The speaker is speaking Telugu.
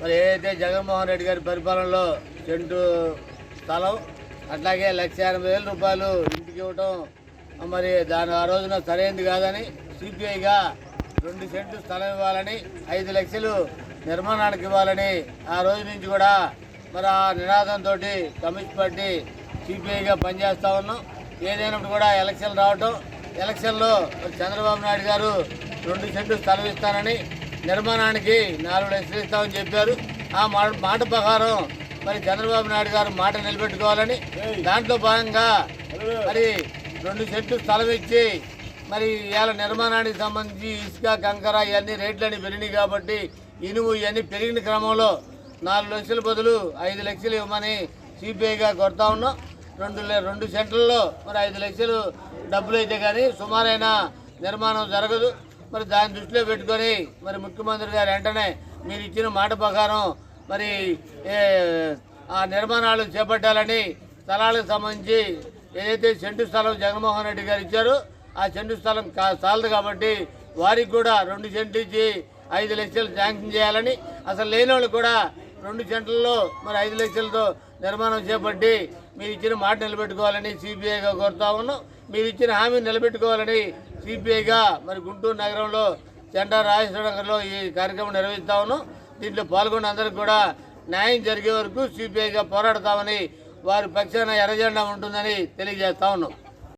మరి ఏదైతే జగన్మోహన్ రెడ్డి గారి పరిపాలనలో సెంటు స్థలం అట్లాగే లక్ష ఎనభై వేల రూపాయలు ఇంటికి ఇవ్వటం మరి దాని ఆ రోజున సరైనది కాదని సిపిఐగా రెండు సెంటు స్థలం ఇవ్వాలని ఐదు లక్షలు నిర్మాణానికి ఇవ్వాలని ఆ రోజు నుంచి కూడా మరి ఆ నినాదంతో కమిషన్ పార్టీ సిపిఐగా పనిచేస్తూ ఉన్నాం. ఏదైనప్పుడు కూడా ఎలక్షన్ రావటం ఎలక్షన్లో చంద్రబాబు నాయుడు గారు రెండు సెంట్లు స్థలం ఇస్తానని నిర్మాణానికి నాలుగు లక్షలు ఇస్తామని చెప్పారు. ఆ మాట మాట ప్రకారం మరి చంద్రబాబు నాయుడు గారు మాట నిలబెట్టుకోవాలని దాంట్లో భాగంగా మరి రెండు సెంట్లు స్థలం ఇచ్చి మరి ఇవాళ నిర్మాణానికి సంబంధించి ఇసుక కంకర ఇవన్నీ రేట్లన్నీ పెరిగినాయి కాబట్టి ఇనుము ఇవన్నీ పెరిగిన క్రమంలో నాలుగు లక్షల బదులు ఐదు లక్షలు ఇవ్వమని సిపిఐగా కొడతా ఉన్నాం. రెండు రెండు సెంట్లలో మరి ఐదు లక్షలు డబ్బులు అయితే కానీ సుమారైన నిర్మాణం జరగదు. మరి దాన్ని దృష్టిలో పెట్టుకొని మరి ముఖ్యమంత్రి గారు వెంటనే మీరు ఇచ్చిన మాట ప్రకారం మరి ఆ నిర్మాణాలు చేపట్టాలని స్థలాలకు సంబంధించి ఏదైతే సెంటు స్థలం జగన్మోహన్ రెడ్డి గారు ఇచ్చారో ఆ సెంటు స్థలం కా- చాలదు కాబట్టి వారికి కూడా రెండు సెంట్లు ఇచ్చి ఐదు లక్షలు శాంక్షన్ చేయాలని అసలు లేని వాళ్ళు కూడా రెండు సెంట్లలో మరి ఐదు లక్షలతో నిర్మాణం చేపట్టి మీరు ఇచ్చిన మాట నిలబెట్టుకోవాలని సిబిఐగా కోరుతా ఉన్నాం. మీరు ఇచ్చిన హామీ నిలబెట్టుకోవాలని సిపిఐగా మరి గుంటూరు నగరంలో జెండా రాజేశ్వర నగర్లో ఈ కార్యక్రమం నిర్వహిస్తా ఉన్నాం. దీంట్లో పాల్గొన్న అందరికి కూడా న్యాయం జరిగే వరకు సిపిఐగా పోరాడతామని వారి పక్షాన ఎర్రజెండా ఉంటుందని తెలియజేస్తా ఉన్నాం.